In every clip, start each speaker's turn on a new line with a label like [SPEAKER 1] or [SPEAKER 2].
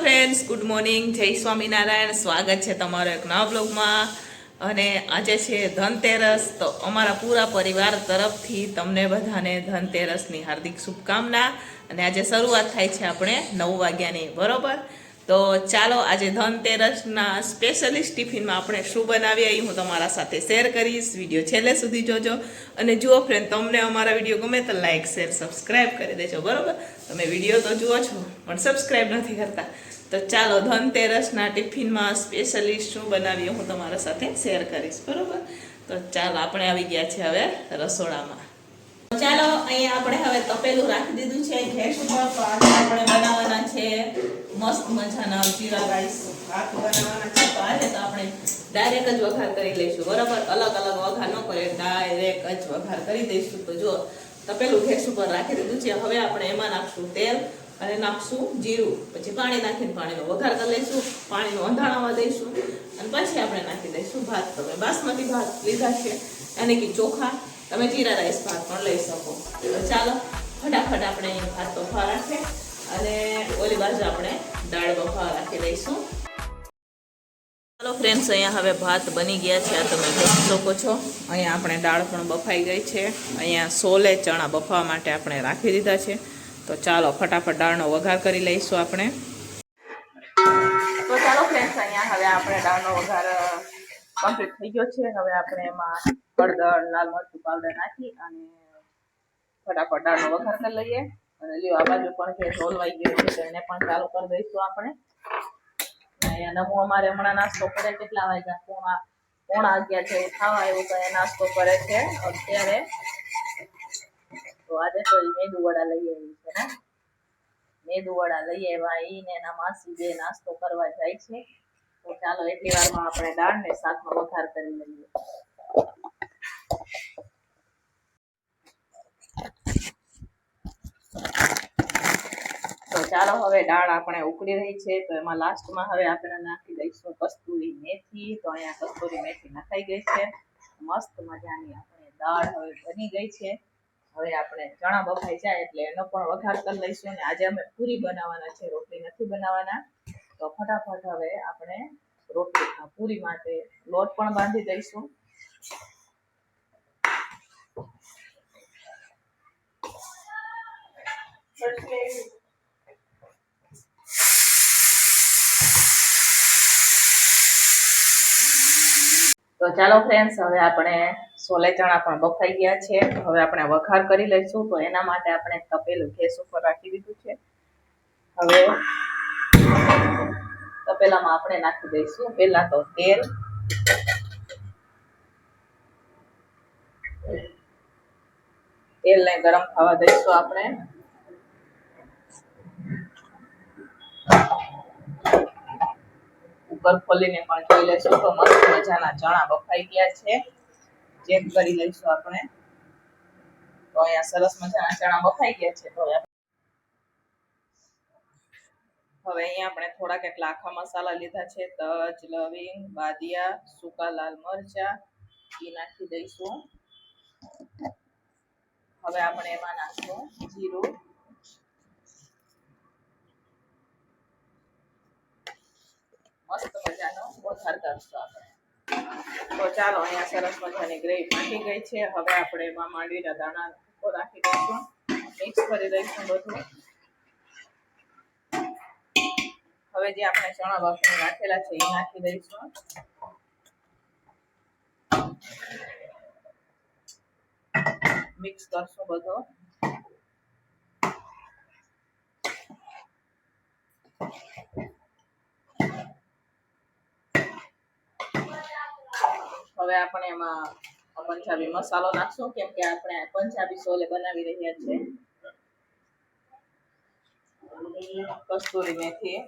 [SPEAKER 1] Friends good morning જય સ્વામિનારાયણ. સ્વાગત છે તમારો એક નવા બ્લોગમાં અને આજે છે ધનતેરસ. તો અમારા પૂરા પરિવાર તરફથી તમને બધાને ધનતેરસની હાર્દિક શુભકામના. અને આજે શરૂઆત થાય છે આપણે નવ વાગ્યાની, બરોબર? તો ચાલો આજે ધનતેરસના સ્પેશિયલિસ્ટ ટિફિનમાં આપણે શું બનાવીએ એ હું તમારા સાથે શેર કરીશ. વીડિયો છેલ્લે સુધી જોજો. અને જુઓ ફ્રેન્ડ તમને અમારા વીડિયો ગમે તો લાઇક શેર સબસ્ક્રાઈબ કરી દેજો, બરાબર? તમે વીડિયો તો જુઓ છો, પણ સબસ્ક્રાઈબ નથી કરતા. તો ચાલો ધનતેરસના ટિફિનમાં સ્પેશિયલિસ્ટ શું બનાવીએ હું તમારા સાથે શેર કરીશ, બરાબર? તો ચાલો, આપણે આવી ગયા છે હવે રસોડામાં. ચાલો, અહીંયા આપણે હવે તપેલું રાખી દીધું છે. ગેસ ઉપર તો આજે આપણે બનાવવાના છે. મસ્ત મજાના જીરા રાઈસ ભાત બનાવવાના છે. તો આજે તો આપણે ડાયરેક્ટ જ વઘાર કરી લઈશું. બરાબર? અલગ અલગ વઘાર ન કરીએ ડાયરેક્ટ જ વઘાર કરી દઈશું. તો જો તપેલું ગેસ ઉપર રાખી દીધું છે. હવે આપણે એમાં નાખશું તેલ અને નાખશું જીરું. પછી પાણી નાખીને પાણીનો વઘાર કરી લઈશું. પાણીનો અંધાણામાં દઈશું. અને પછી આપણે નાખી દઈશું ભાત. તમે બાસમતી ભાત લીધા છે. અને કે ચોખા. તમે જીરા રાઈસ ભાત પણ લઈ શકો. તો ચાલો, ફટાફટ આપણે ભાત બફા રાખીએ અને ઓલી બાજુ આપણે દાળ બફાવા રાખી દઈશું ચાલો ફ્રેન્ડ્સ અહીંયા હવે ભાત બની ગયા છે. આ તમે જોઈ શકો છો. અહીંયા આપણે દાળ પણ બફાઈ ગઈ છે. અહીંયા સોલે ચણા બફાવા માટે આપણે રાખી દીધા છે. તો ચાલો, ફટાફટ દાળનો વઘાર કરી લઈશું આપણે. તો ચાલો ફ્રેન્ડ્સ અહીંયા હવે આપણે દાળનો વઘાર કમ્પ્લીટ થઈ ગયો છે. હવે આપણે એમાં હળદર લાલ મરચું પાવડર નાખી અને ફટાફટ દાળનો વઘાર કરી લઈએ. અને લ્યો, આ બાજુ પણ જે ઢોલવાઈ ગયો છે, તો એને પણ ચાલુ કરી દઈશું આપણે. અહીંયા નમો અમારે હમણાં નાસ્તો કરે કેટલા વાગ્યા? પોણા પોણા અગિયાર છે, ખાવા એવું તો નાસ્તો કરે છે અત્યારે. તો આજે તો એ મેદુ વડા લઈ આવી છે ને મેદુ વડા લઈ આવ્યા એ ને એના માસી બે નાસ્તો કરવા જાય છે. તો ચાલો એટલી વારમાં આપણે દાળ ને શાકનો વઘાર કરી લઈએ. તો ચાલો હવે દાળ આપણે ઉકળી રહી છે, તો એમાં લાસ્ટમાં હવે આપણે નાખી દઈશું કસ્તુરી મેથી. તો અહીંયા કસ્તુરી મેથી નખાઈ ગઈ છે. મસ્ત મજાની આપણે દાળ હવે બની ગઈ છે. હવે આપણે ચણા બફાઈ જાય એટલે એનો પણ વઘાર કરી લઈશું અને આજે અમે પૂરી બનાવવાના છે, રોટલી નથી બનાવવાના. તો ફટાફટ હવે આપણે રોટલી, પૂરી માટે લોટ પણ બાંધી દઈશું. તો ચાલો ફ્રેન્ડ્સ હવે આપણે સોલે ચણા પણ બફાઈ ગયા છે. હવે આપણે વઘાર કરી લઈશું. તો એના માટે આપણે તપેલું ગેસ ઉપર રાખી દીધું છે. હવે તપેલામાં આપણે નાખી દઈશું. પહેલા તો તેલ. તેલને ગરમ થવા દઈશું આપણે. ઉપર ખોલીને પણ જોઈ લઈશું તો મસ્ત મજાના ચણા બફાઈ ગયા છે. ચેક કરી લઈશું આપણે. તો અહીંયા સરસ મજાના ચણા બફાઈ ગયા છે. તો હવે અહીંયા આપણે થોડા કેટલા આખા મસાલા લીધા છે. તજ, લવિંગ, બાદિયા, સૂકા લાલ મરચા એ નાખી દઈશું. હવે આપણે એમાં નાખશું જીરું મસ્ત મજાનો વઘાર કરશું તો ચાલો, અહીંયા સરસ મજાની ગ્રેવી પાકી ગઈ છે. હવે આપણે એમાં માંડવીના દાણા રાખી દઈશું. મિક્સ કરી દઈશું બધું. હવે જે આપણે ચણા બાફીને રાખેલા છે, એ નાખી દઈશું. મિક્સ કરશું બધો. હવે આપણે એમાં પંજાબી મસાલો નાખશું, કેમ કે આપણે પંજાબી સોલે બનાવી રહ્યા છે. કસ્તુરી મેથી.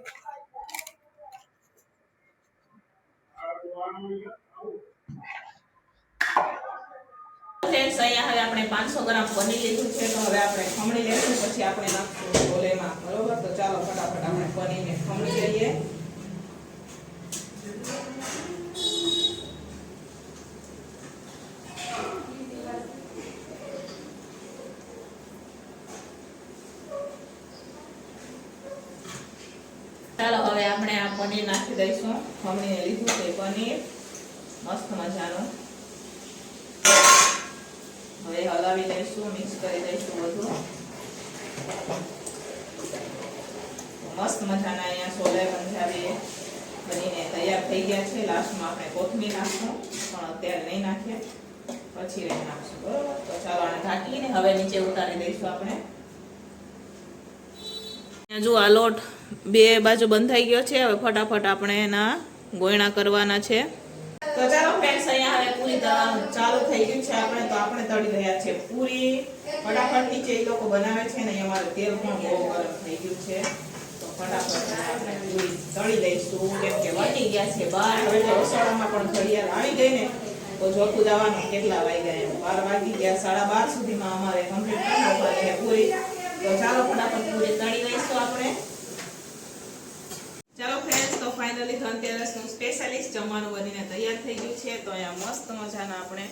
[SPEAKER 1] અહીંયા હવે આપણે પાંચસો ગ્રામ પનીર લીધું છે, તો હવે આપણે ખમણી લેશું, પછી આપણે નાખશું ઓલેમાં બરોબર? તો ચાલો ફટાફટ આપણે પનીરને ખમણી લઈએ ચાલો હવે આપણે આ પનીર નાખી દઈશું. મમ્મીને લીધું છે પનીર. મસ્ત મજાનું. હવે હલાવી દઈશું મિક્સ કરી દઈશું બધું. મસ્ત મજાના અહીંયા સોલે પંજાબી બનીને તૈયાર થઈ ગયા છે. લાસ્ટમાં આપણે કોથમીર નાખશું, પણ અત્યારે નહીં નાખીએ. પછી રહી નાખશું. બરોબર? તો ચાલો આને ઢાંકીને હવે નીચે ઉતારી દઈશું આપણે. જો આ લોટ બે બાજુ બંધાઈ ગયો છે, હવે ફટાફટ આપણે એના ગોયણા કરવાના છે. તો ચાલો ફ્રેન્ડ્સ અહીંયા હવે પૂરી તળવાનું ચાલુ થઈ ગયું છે આપણે, તો આપણે તળી રહ્યા છે પૂરી. ફટાફટ નીચે એ લોકો બનાવે છે ને અમારે તેલ પણ બહુ ગરમ થઈ ગયું છે. તો ફટાફટ આપણે પૂરી તળી લઈશું. કેમ કે વટી ગયા છે બહાર, હવે રસોડામાં પણ ઘડિયાળ આવી ગઈ ને, તો જોતું જવાનું કેટલા વાગ્યા એમ. બાર વાગી ગયા, સાડા બાર સુધીમાં અમારે કમ્પ્લીટ કરી પડે પૂરી. તો ચાલો ફટાફટ પૂરી તળી લઈશું આપણે. ચાલો ફ્રેન્ડ્સ તો ફાઇનલી ધનતેરસનું સ્પેશિયાલિસ્ટ જમવાનું બનીને તૈયાર થઈ ગયું છે. તો અહીંયા મસ્ત મજાના આપણે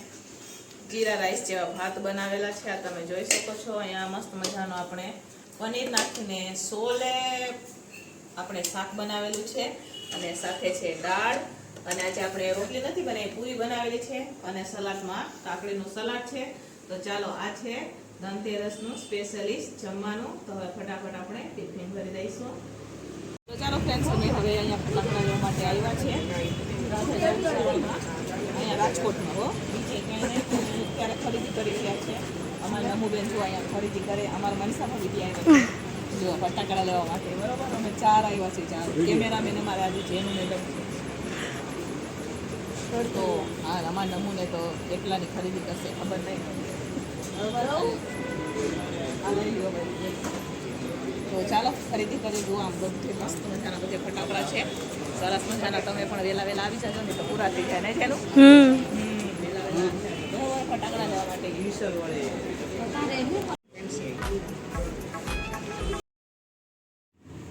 [SPEAKER 1] જીરા રાઈસ જેવા ભાત બનાવેલા છે. આ તમે જોઈ શકો છો. અહીંયા મસ્ત મજાનો આપણે પનીર નાખીને સોલે આપણે શાક બનાવેલું છે. અને સાથે છે દાળ. અને આજે આપણે રોટલી નથી બનાવી પૂરી બનાવેલી છે. અને સલાડમાં કાકડીનું સલાડ છે. તો ચાલો, આ છે ધનતેરસનું સ્પેશિયલિસ્ટ જમવાનું. તો હવે ફટાફટ આપણે ટિફિન ભરી દઈશું. તો ચાલો ફ્રેન્ડ્સ અમે હવે અહીંયા ફટાકડા માટે આવ્યા છીએ. અહીંયા રાજકોટમાં, હો. બીજે ક્યાંય ખરીદી કરી રહ્યા છે. અમારા નમુબેન જો અહીંયા ખરીદી કરે, અમારા મનસામાં બીજી આવ્યા છે. જો, ફટાકડા લેવા માટે. બરાબર? અમે ચાર આવ્યા છે ચાર. કેમેરામેન અમારે આજે જેનું મેડમ તો હા અમારા નમૂને તો એકલાની ખરીદી કરશે, ખબર નહીં. તો ચાલો ખરીદી કરી દઉં આમ બધું મસ્ત મજાના બધે ફટાકડા છે. સરસ મજાના તમે પણ વેલા વેલા આવી જજો ને તો પૂરા થઈ જાય ને જેનું ફટાકડા લેવા માટે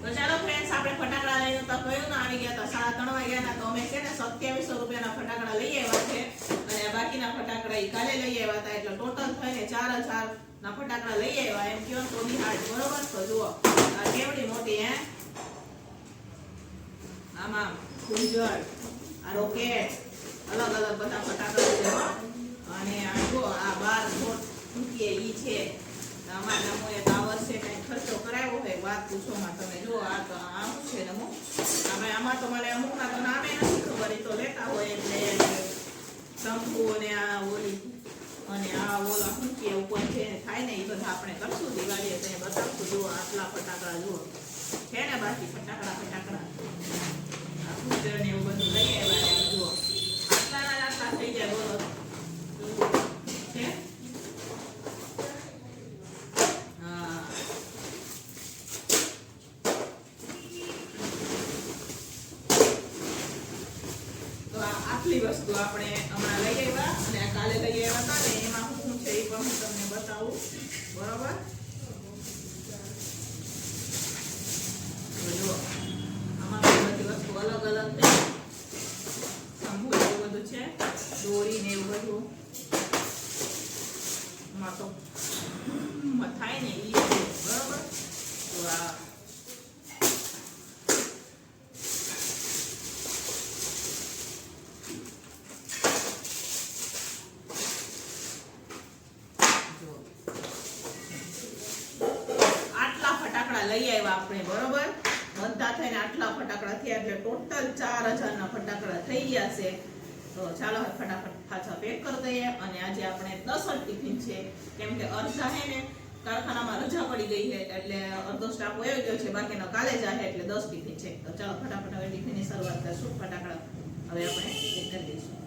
[SPEAKER 1] તો ચાલો ફ્રેન્ડ્સ આપણે ફટાકડા લઈને તો કયું ને આવી ગયા તો સાડા ત્રણ વાગ્યાના તો અમે છે ને સત્યાવીસો રૂપિયાના ફટાકડા લઈ આવ્યા છે. બાકીના ફટાકડા એ કાલે લઈ આવ્યા હતા, એટલે ટોટલ થઈને ચાર હજાર ના ફટાકડા લઈ આવ્યા. એમ કયો તો બિહાડ બરોબર તો જુઓ. આ કેવડી મોટી, હે? આમાં આમ આ રોકેટ, અલગ અલગ બધા ફટાકડા છે અને આ જુઓ, આ બાર ફોટ મૂકીએ ઈ છે. અમારા નમોએ તો આ વર્ષે કંઈ ખર્ચો કરાવ્યો હોય વાત પૂછોમાં તમે. જુઓ, આ તો આમ છે નમો. અમે આમાં તો મને અમુકના તો નામે નથી ખબર એ તો લેતા હોય એટલે શંકુ અને આ ઓલી, અને આ ઓલા કે ઉપર છે થાય ને એ બધા આપણે કરશું દિવાળીએ તો બતાવશું. જુઓ આટલા ફટાકડા જુઓ છે ને બાકી? ફટાકડા ફટાકડા. આ ફૂલઝડ ને એવું બધું લઈ આવ્યા ને જુઓ આટલા ના આટલા થઈ જાય બોલો છે હા તો આ આટલી વસ્તુ આપણે હમણાં લઈ આવ્યા અને કાલે લઈ આવ્યા હતા ને એમાં શું છે એ પણ હું તમને બતાવું. બરોબર તો જુઓ આમાં પણ બધી વસ્તુ અલગ અલગ છે શંભુ એવું બધું છે દોરી ને એવું બધું એમાં તો માં થાય ને ઈ છે બરોબર તો આ જુઓ. આટલા ફટાકડા લઈ આવ્યા આપણે બરોબર? બધા થઈને આટલા ફટાકડા થયા એટલે ટોટલ ચાર હજારના ફટાકડા થઈ ગયા છે. તો ચાલો ફટાફટ પાછા પેક કરી દઈએ અને આજે આપણે દસ જ ટિફિન છે. કેમ કે અર્ધા હે ને કારખાનામાં રજા પડી ગઈ છે, એટલે અડધો સ્ટાફ વયો ગયો છે. બાકીનો કાલે જ આવે એટલે દસ ટિફિન છે. તો ચાલો ફટાફટ હવે ટિફિનની શરૂઆત કરશું. ફટાકડા હવે આપણે કરી દઈશું.